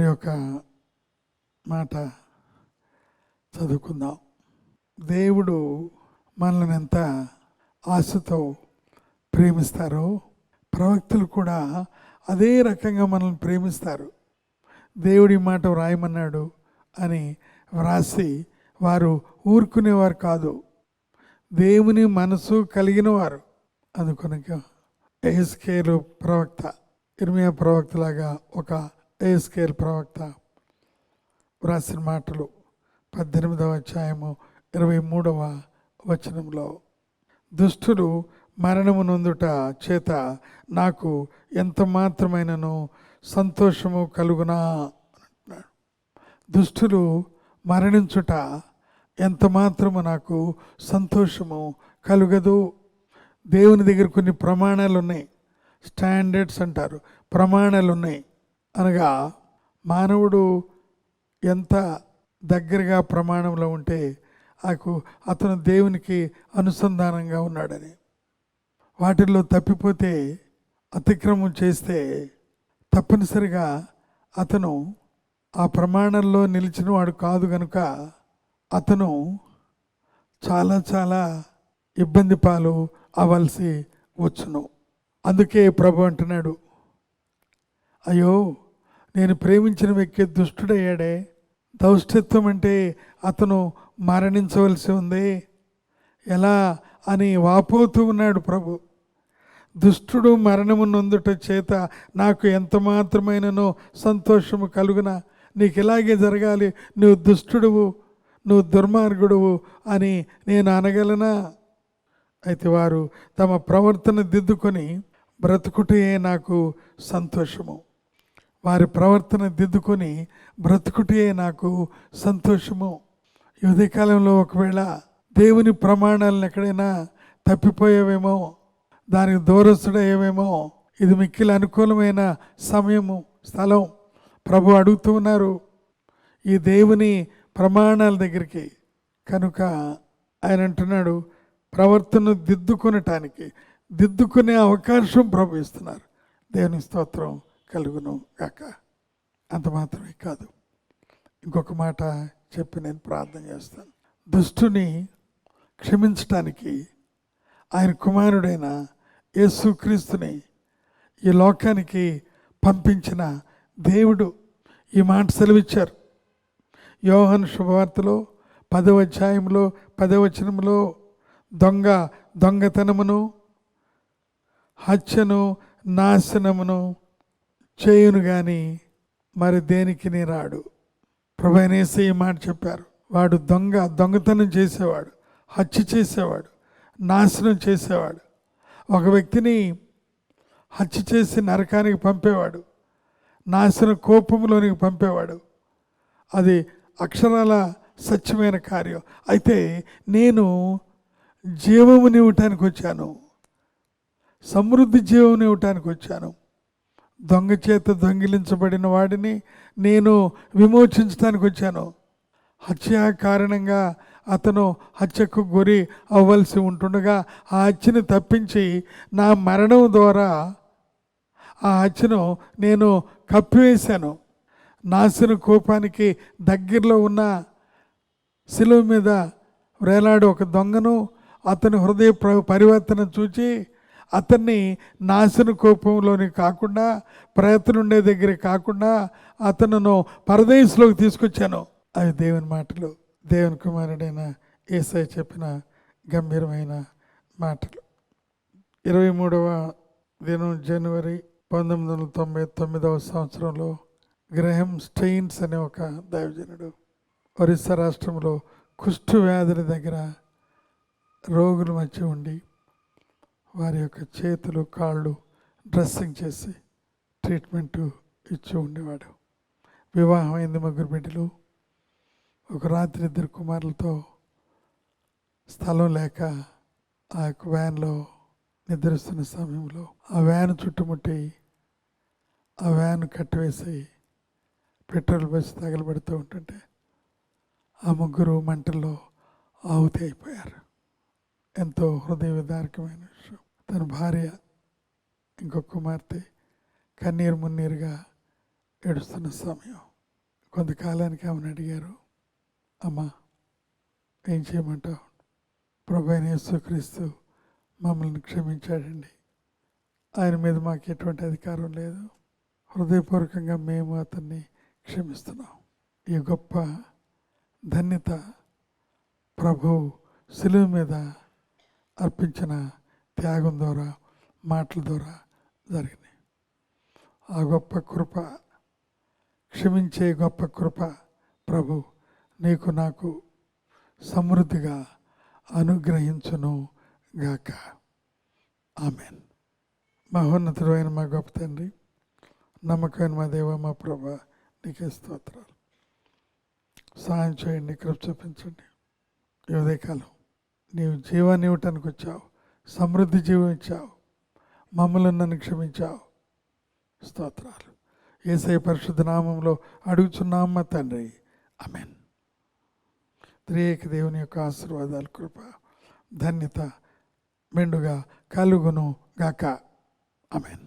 మరి ఒక మాట చదువుకుందాం. దేవుడు మనల్ని ఎంత ఆశతో ప్రేమిస్తారో ప్రవక్తలు కూడా అదే రకంగా మనల్ని ప్రేమిస్తారు. దేవుడి మాట వ్రాయమన్నాడు అని వ్రాసి వారు ఊరుకునేవారు కాదు. దేవుని మనసు కలిగిన వారు అందుకొనక ఎస్కేలు ప్రవక్త ఇర్మియా ప్రవక్తలాగా ఒక ఏస్కేల్ ప్రవక్త వ్రాసిన మాటలు పద్దెనిమిదవ అధ్యాయము ఇరవై మూడవ వచనంలో దుష్టులు మరణము నొందుట చేత నాకు ఎంత మాత్రమైనను సంతోషము కలుగునా? అంటున్నాడు. దుష్టులు మరణించుట ఎంత మాత్రము నాకు సంతోషము కలుగదు? దేవుని దగ్గర కొన్ని ప్రమాణాలు ఉన్నాయి స్టాండర్డ్స్ అంటారు. ప్రమాణాలు ఉన్నాయి అనగా మానవుడు ఎంత దగ్గరగా ప్రమాణంలో ఉంటే నాకు అతను దేవునికి అనుసంధానంగా ఉన్నాడని. వాటిల్లో తప్పిపోతే అతిక్రమం చేస్తే తప్పనిసరిగా అతను ఆ ప్రమాణంలో నిలిచిన వాడు కాదు కనుక అతను చాలా చాలా ఇబ్బంది పాలు అవ్వాల్సి వచ్చును. అందుకే ప్రభు అంటున్నాడు అయ్యో నేను ప్రేమించిన వ్యక్తి దుష్టుడయ్యాడే. దౌష్టత్వం అంటే అతను మరణించవలసి ఉంది. ఎలా అని వాపోతూ ఉన్నాడు ప్రభు. దుష్టుడు మరణము నొందుట చేత నాకు ఎంత మాత్రమైనను సంతోషము కలుగున? నీకు ఇలాగే జరగాలి. నువ్వు దుష్టుడువు నువ్వు దుర్మార్గుడువు అని నేను అనగలనా? అయితే వారు తమ ప్రవర్తన దిద్దుకొని బ్రతుకుటే నాకు సంతోషము. వారి ప్రవర్తన దిద్దుకొని బ్రతుకుటే నాకు సంతోషము. ఈ ఒకవేళ దేవుని ప్రమాణాలను ఎక్కడైనా తప్పిపోయావేమో దానికి దూరస్తుడయ్యేవేమో ఇది మిక్కిలి అనుకూలమైన సమయము స్థలం. ప్రభు అడుగుతూ ఉన్నారు ఈ దేవుని ప్రమాణాల దగ్గరికి. కనుక ఆయన అంటున్నాడు ప్రవర్తన దిద్దుకొనటానికి దిద్దుకునే అవకాశం ప్రభు ఇస్తున్నారు. దేవుని స్తోత్రం. కలుగును గాక. అంత మాత్రమే కాదు. ఇంకొక మాట చెప్పి నేను ప్రార్థన చేస్తాను. దుష్టుని క్షమించటానికి ఆయన కుమారుడైన యేసుక్రీస్తుని ఈ లోకానికి పంపించిన దేవుడు ఈ మాట సెలవిచ్చారు. యోహన్ శుభవార్తలో పదవ అధ్యాయంలో పదవచనంలో దొంగ దొంగతనమును హత్యను నాశనమును చేయును కానీ మరి దేనికి నీ రాడు. ప్రభనేసి ఈ మాట చెప్పారు. వాడు దొంగ దొంగతనం చేసేవాడు హత్య చేసేవాడు నాశనం చేసేవాడు. ఒక వ్యక్తిని హత్య చేసి నరకానికి పంపేవాడు నాశన కోపంలోనికి పంపేవాడు. అది అక్షరాల సత్యమైన కార్యం. అయితే నేను జీవముని ఇవ్వటానికి వచ్చాను. సమృద్ధి జీవముని ఇవ్వటానికి వచ్చాను. దొంగ చేత దొంగిలించబడిన వాడిని నేను విమోచించడానికి వచ్చాను. హత్య కారణంగా అతను హత్యకు గురి అవ్వాల్సి ఉంటుండగా ఆ హత్యను తప్పించి నా మరణం ద్వారా ఆ హత్యను నేను కప్పివేశాను. నాశన కోపానికి దగ్గరలో ఉన్న శిలువ మీద వేలాడు ఒక దొంగను అతని హృదయ ప్ర- పరివర్తన చూచి అతన్ని నాశన కోపంలోని కాకుండా ప్రయత్నం ఉండే దగ్గర కాకుండా అతనును పరదేశంలోకి తీసుకొచ్చాను. అవి దేవుని మాటలు. దేవుని కుమారుడైన ఏసై చెప్పిన గంభీరమైన మాటలు. ఇరవై మూడవ దినం జనవరి పంతొమ్మిది వందల తొంభై తొమ్మిదవ సంవత్సరంలో గ్రహం స్టెయిన్స్ అనే ఒక దైవజనుడు ఒరిస్సా రాష్ట్రంలో కుష్ఠు వ్యాధుల దగ్గర రోగుల మధ్య ఉండి వారి యొక్క చేతులు కాళ్ళు డ్రెస్సింగ్ చేసి ట్రీట్మెంట్ ఇచ్చి ఉండేవాడు. వివాహం అయింది ముగ్గురు బిడ్డలు. ఒక రాత్రి ఇద్దరు కుమారులతో స్థలం లేక ఆ యొక్క వ్యాన్లో నిద్రిస్తున్న సమయంలో ఆ వ్యాన్ చుట్టుముట్టి ఆ వ్యాన్ కట్టివేసి పెట్రోల్ బస్సు తగలబెడుతూ ఉంటుంటే ఆ ముగ్గురు మంటల్లో ఆహుతి అయిపోయారు. ఎంతో హృదయ విదారకమైన విషయం. తన భార్య ఇంకొక కుమార్తె కన్నీరు మున్నీరుగా ఏడుస్తున్న సమయం. కొంతకాలానికి ఆమెను అడిగారు అమ్మా ఏం చేయమంటావు? ప్రభు అయిన యేసుక్రీస్తు మమ్మల్ని క్షమించాడండి. ఆయన మీద మాకు ఎటువంటి అధికారం లేదు. హృదయపూర్వకంగా మేము అతన్ని క్షమిస్తున్నాం. ఈ గొప్ప ధన్యత ప్రభు శిలువు మీద అర్పించిన త్యాగం ద్వారా మాటల ద్వారా జరిగింది. ఆ గొప్ప కృప క్షమించే గొప్ప కృప ప్రభు నీకు నాకు సమృద్ధిగా అనుగ్రహించును గాక. ఆమెన్. మహోన్నతుడు అయిన మా గొప్ప తండ్రి నమ్మకమైన మా దేవ మా ప్రభ నీకే స్తోత్రాలు. సహాయం చేయండి కృప చూపించండి. ఈ ఉదయకాలం నీవు జీవాన్ని ఇవ్వటానికి వచ్చావు. సమృద్ధి జీవం ఇచ్చావు. మమ్మల్ని నన్ను క్షమించావు. స్తోత్రాలు. ఏసై పరిశుద్ధ నామంలో అడుగుచున్నామ్మ తండ్రి. అమెన్ త్రియేక దేవుని యొక్క ఆశీర్వాదాలు కృప ధన్యత మెండుగా కలుగును గాక. అమెన్